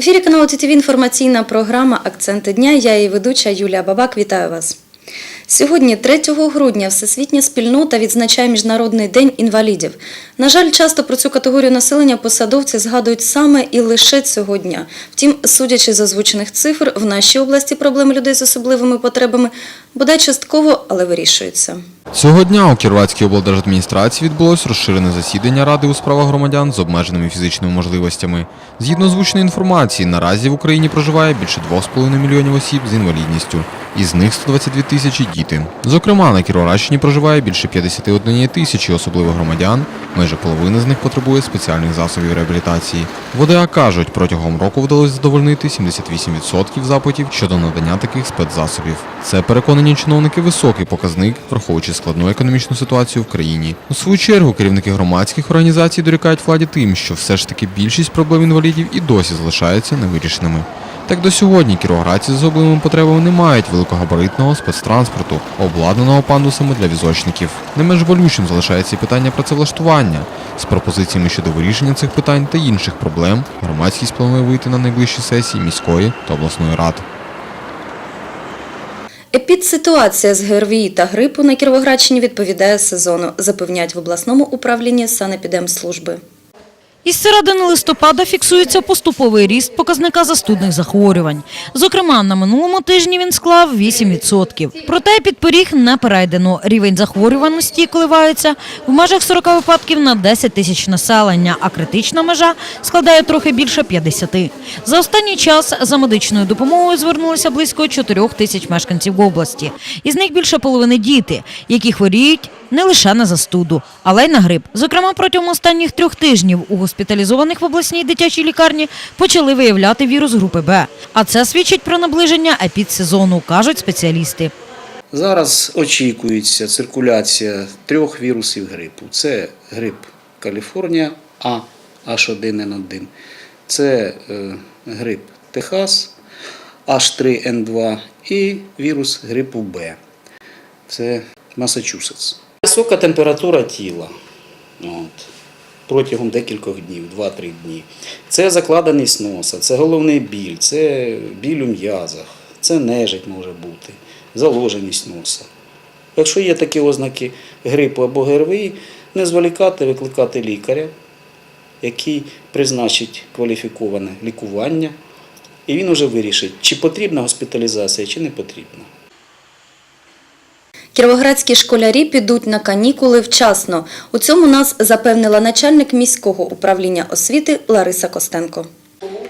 ефірі каналу ТТВ інформаційна програма Акценти дня. Я її ведуча Юлія Бабак. Вітаю вас. Сьогодні, 3 грудня, всесвітня спільнота відзначає Міжнародний день інвалідів. На жаль, часто про цю категорію населення посадовці згадують саме і лише цього дня. Втім, судячи з озвучених цифр, в нашій області проблеми людей з особливими потребами бодай частково, але вирішуються. Цього дня у Кіровоградській облдержадміністрації відбулось розширене засідання Ради у справах громадян з обмеженими фізичними можливостями. Згідно звучної інформації, наразі в Україні проживає більше 2,5 мільйонів осіб з інвалідністю. Із них 122 тисячі – діти. Зокрема, на Кіровоградщині проживає більше 51 тисячі особливих громадян, майже половина з них потребує спеціальних засобів реабілітації. В ОДА кажуть, протягом року вдалося задовольнити 78% запитів щодо надання таких спецзасобів. Це переконані чиновники високий показник, враховуючи складну економічну ситуацію в країні. У свою чергу керівники громадських організацій дорікають владі тим, що все ж таки більшість проблем інвалідів і досі залишаються невирішеними. Так до сьогодні кіровоградці з особливими потребами не мають великогабаритного спецтранспорту, обладнаного пандусами для візочників. Не менш болючим залишається і питання працевлаштування. З пропозиціями щодо вирішення цих питань та інших проблем громадськість планує вийти на найближчі сесії міської та обласної рад. Епідситуація з ГРВІ та грипу на Кіровоградщині відповідає сезону, запевняють в обласному управлінні санепідемслужби. Із середини листопада фіксується поступовий ріст показника застудних захворювань. Зокрема, на минулому тижні він склав 8%. Проте підпоріг не перейдено. Рівень захворюваності коливається в межах 40 випадків на 10 тисяч населення, а критична межа складає трохи більше 50. За останній час за медичною допомогою звернулися близько 4 тисяч мешканців області. Із них більше половини діти, які хворіють не лише на застуду, але й на грип. Зокрема, протягом останніх трьох тижнів у госпіталізованих в обласній дитячій лікарні почали виявляти вірус групи Б. А це свідчить про наближення епідсезону, кажуть спеціалісти. Зараз очікується циркуляція трьох вірусів грипу. Це грип Каліфорнія А H1N1, це е, грип Техас H3N2 і вірус грипу Б. Це Масачусетс. Висока температура тіла от, протягом декількох днів, 2-3 дні. Це закладеність носа, це головний біль, це біль у м'язах, це нежить може бути, заложеність носа. Якщо є такі ознаки грипу або ГРВІ, не зволікати, викликати лікаря, який призначить кваліфіковане лікування, і він вже вирішить, чи потрібна госпіталізація, чи не потрібна. Кіровоградські школярі підуть на канікули вчасно. У цьому нас запевнила начальник міського управління освіти Лариса Костенко.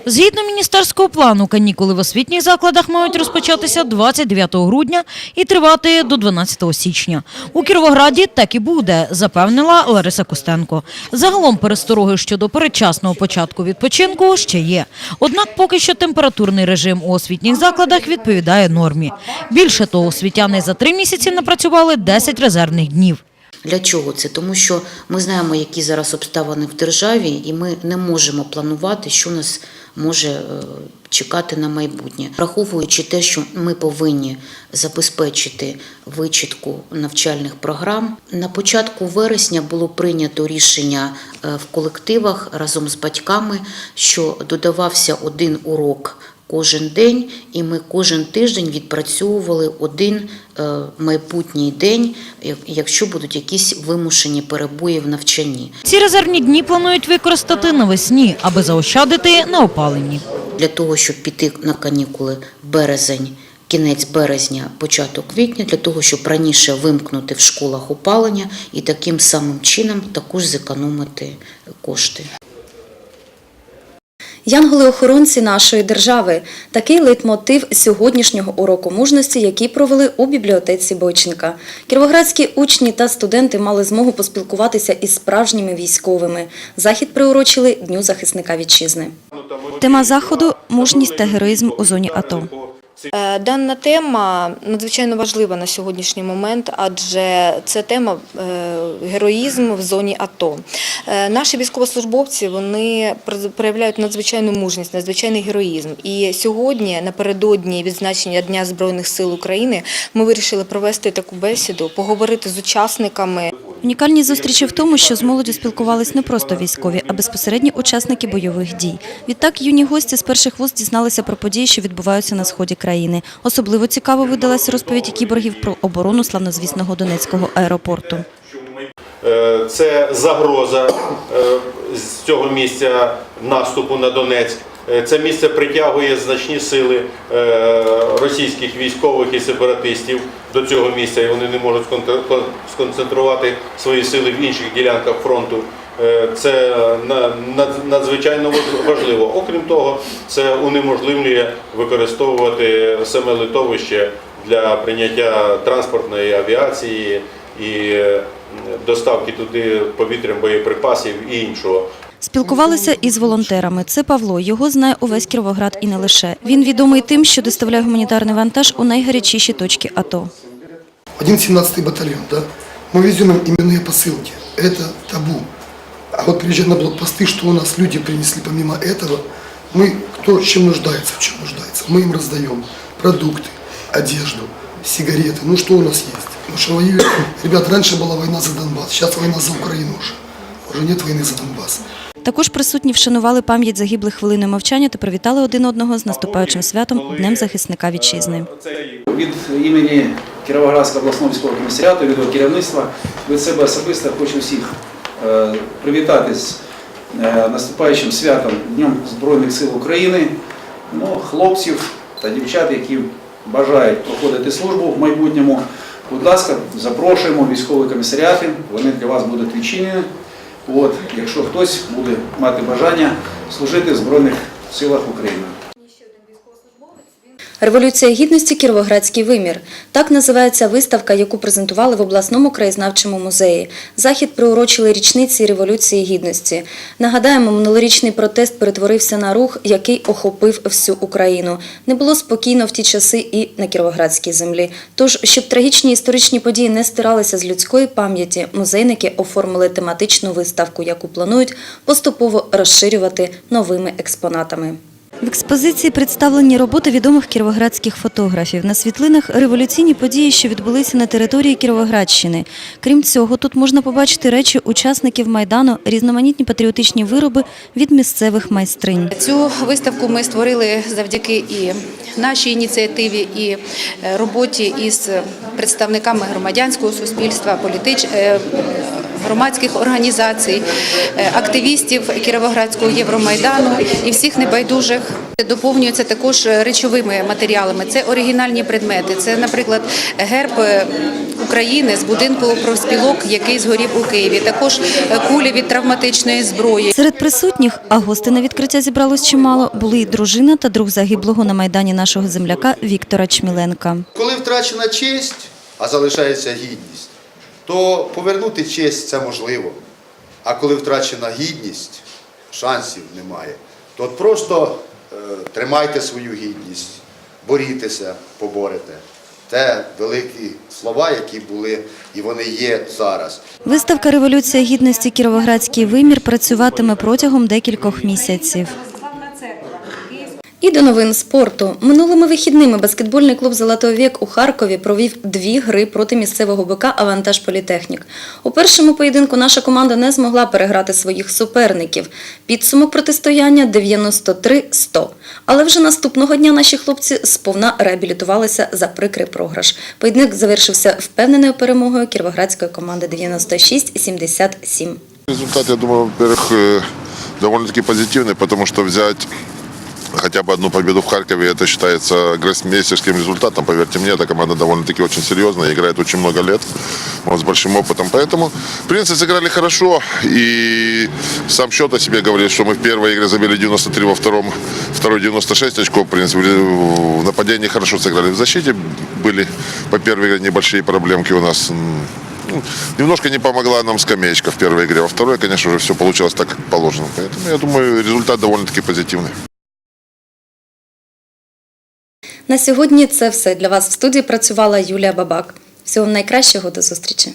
Згідно міністерського плану, канікули в освітніх закладах мають розпочатися 29 грудня і тривати до 12 січня. У Кіровограді так і буде, запевнила Лариса Костенко. Загалом перестороги щодо передчасного початку відпочинку ще є. Однак поки що температурний режим у освітніх закладах відповідає нормі. Більше того, освітяни за три місяці напрацювали 10 резервних днів. Для чого це? Тому що ми знаємо, які зараз обставини в державі, і ми не можемо планувати, що нас може е, чекати на майбутнє, враховуючи те, що ми повинні забезпечити вичітку навчальних програм. На початку вересня було прийнято рішення е, в колективах разом з батьками, що додавався один урок. Кожен день, і ми кожен тиждень відпрацьовували один е, майбутній день, якщо будуть якісь вимушені перебої в навчанні. Ці резервні дні планують використати навесні, аби заощадити на опаленні. Для того, щоб піти на канікули березень, кінець березня, початок квітня, для того, щоб раніше вимкнути в школах опалення і таким самим чином також зекономити кошти. Янголи-охоронці нашої держави – такий лейтмотив сьогоднішнього уроку мужності, який провели у бібліотеці Бойченка. Кіровоградські учні та студенти мали змогу поспілкуватися із справжніми військовими. Захід приурочили Дню захисника вітчизни. Тема заходу мужність та героїзм у зоні АТО. Е, Дана тема надзвичайно важлива на сьогоднішній момент, адже це тема е, героїзм в зоні АТО. Е, Наші військовослужбовці вони проявляють надзвичайну мужність, надзвичайний героїзм. І сьогодні, напередодні відзначення Дня Збройних сил України, ми вирішили провести таку бесіду, поговорити з учасниками Унікальність зустрічі в тому, що з молоддю спілкувались не просто військові, а безпосередні учасники бойових дій. Відтак юні гості з перших вуст дізналися про події, що відбуваються на сході країни. Особливо цікаво видалася розповідь кіборгів про оборону славнозвісного Донецького аеропорту. Е, Це загроза е, з цього місця наступу на Донецьк. Е, Це місце притягує значні сили е, російських військових і сепаратистів до цього місця, і вони не можуть сконцентрувати свої сили в інших ділянках фронту. Е, Це на- надзвичайно важливо. Окрім того, це унеможливлює використовувати саме литовище для прийняття транспортної авіації і доставки туди повітрям боєприпасів і іншого. Спілкувалися із волонтерами. Це Павло. Його знає увесь Кіровоград і не лише. Він відомий тим, що доставляє гуманітарний вантаж у найгарячіші точки АТО. 117-й батальон, да, мы везем им именные посылки. Это табу. А вот приезжая на блокпосты, что у нас люди принесли помимо этого, мы, кто чем нуждается, в чем нуждается, мы им раздаем продукты, одежду, сигареты, ну что у нас есть. Потому что воюют, ребят, раньше была война за Донбасс, сейчас война за Украину уже. Уже нет войны за Донбасс. Також присутні вшанували пам'ять загиблих хвилиною мовчання та привітали один одного з наступаючим святом Днем захисника вітчизни. Від імені Кіровоградського обласного військового комісаріату, від його керівництва, від себе особисто хочу всіх е, привітати з е, наступаючим святом Днем Збройних сил України, ну, хлопців та дівчат, які бажають проходити службу в майбутньому. Будь ласка, запрошуємо військові комісаріати, вони для вас будуть відчинені. От, якщо хтось буде мати бажання служити в Збройних силах України. Революція гідності Кіровоградський вимір. Так називається виставка, яку презентували в обласному краєзнавчому музеї. Захід приурочили річниці Революції Гідності. Нагадаємо, минулорічний протест перетворився на рух, який охопив всю Україну. Не було спокійно в ті часи і на Кіровоградській землі. Тож, щоб трагічні історичні події не стиралися з людської пам'яті, музейники оформили тематичну виставку, яку планують поступово розширювати новими експонатами. В експозиції представлені роботи відомих кіровоградських фотографів. На світлинах революційні події, що відбулися на території Кіровоградщини. Крім цього, тут можна побачити речі учасників Майдану, різноманітні патріотичні вироби від місцевих майстринь. Цю виставку ми створили завдяки і нашій ініціативі, і е, роботі із представниками громадянського суспільства, політич... е, громадських організацій, е, активістів Кіровоградського Євромайдану і всіх небайдужих. Доповнюється також речовими матеріалами. Це оригінальні предмети. Це, наприклад, герб е, України з будинку профспілок, який згорів у Києві. Також е, кулі від травматичної зброї. Серед присутніх, а гостей на відкриття зібралось чимало, були й дружина та друг загиблого на Майдані нашого земляка Віктора Чміленка. Коли втрачена честь, а залишається гідність, то повернути честь це можливо. А коли втрачена гідність, шансів немає. То просто е, тримайте свою гідність, борітеся, поборете. Це великі слова, які були і вони є зараз. Виставка Революція гідності Кіровоградський вимір працюватиме протягом декількох місяців. І до новин спорту. Минулими вихідними баскетбольний клуб «Золотой вік» у Харкові провів дві гри проти місцевого БК «Авантаж Політехнік». У першому поєдинку наша команда не змогла переграти своїх суперників. Підсумок протистояння 93-100. Але вже наступного дня наші хлопці сповна реабілітувалися за прикрий програш. Поєдинок завершився впевненою перемогою кіровоградської команди 96-77. Результат, я думаю, во-первых, э, довольно-таки позитивный, потому что взять хотя бы одну победу в Харькове, это считается гроссмейстерским результатом. Поверьте мне, эта команда довольно-таки очень серьезная, играет очень много лет, вот, с большим опытом. Поэтому, в принципе, сыграли хорошо. И сам счет о себе говорит, что мы в первой игре забили 93, во втором, второй 96 очков. В принципе, в нападении хорошо сыграли. В защите были по первой игре небольшие проблемки у нас. Ну, Немножко не помогла нам скамеечка в первой игре. Во второй, конечно же, все получилось так, как положено. Поэтому, я думаю, результат довольно-таки позитивный. На сьогодні це все. Для вас в студії працювала Юлія Бабак. Всього найкращого до зустрічі.